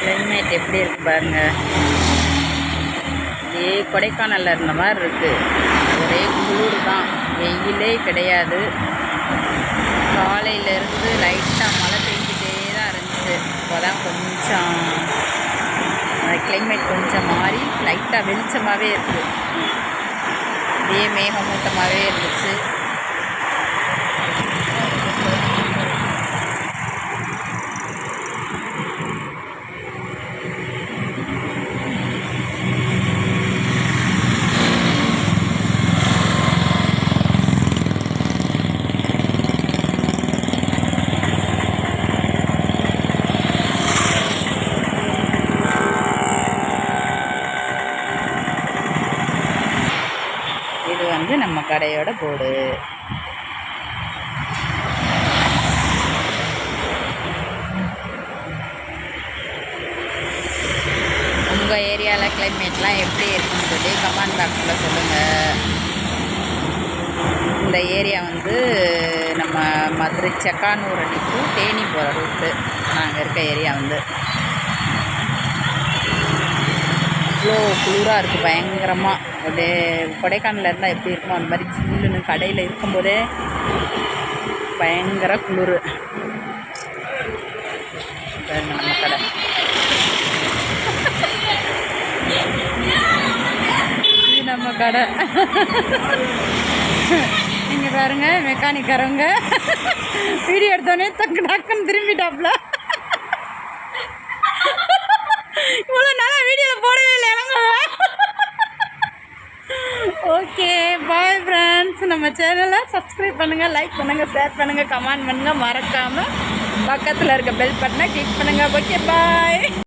Climate எப்படி இருக்கு பாருங்க. இதே கொடைக்கானலில் இருந்த மாதிரி இருக்கு. ஒரே குளிர் தான். வெயிலே கிடையாது. காலையிலேருந்து லைட்டாக மழை பெஞ்சிட்டே தான் இருந்துச்சு. இப்போ தான் கொஞ்சம் கிளைமேட் கொஞ்சம் மாறி லைட்டாக வெளிச்சமாகவே இருக்குது இதே மேகமூட்டமாகவே இருந்துச்சு. இது நம்ம கடையோட போர்டு. உங்கள் ஏரியாவில் கிளைமேட்லாம் எப்படி இருக்குன்னு சொல்லி கமெண்ட் பாக்ஸில் சொல்லுங்கள் இந்த ஏரியா வந்து நம்ம மதுரை செக்கானூர் அடிக்கும் தேனி போகிற ரூட்டு நாங்கள் இருக்க ஏரியா வந்து. அவ்வளோ குளிராக இருக்குது பயங்கரமாக அப்படியே கொடைக்கானலில் இருந்தால் எப்படி இருக்குமோ அந்த மாதிரி சில்லுன்னு கடையில் இருக்கும்போதே பயங்கர குளிர். நம்ம கடை. இது நம்ம கடை. இங்கே பாருங்க மெக்கானிக்காரவங்க வீடியோ எடுத்தோடனே டக்கு டக்குன்னு திரும்பிட்டாப்ல. ஓகே பாய் ஃப்ரெண்ட்ஸ் நம்ம சேனலை சப்ஸ்கிரைப் பண்ணுங்கள் லைக் பண்ணுங்கள் ஷேர் பண்ணுங்கள் கமெண்ட் பண்ணுங்கள் மறக்காமல் பக்கத்தில் இருக்க பெல் பட்டனை கிளிக் பண்ணுங்கள் ஓகே பாய்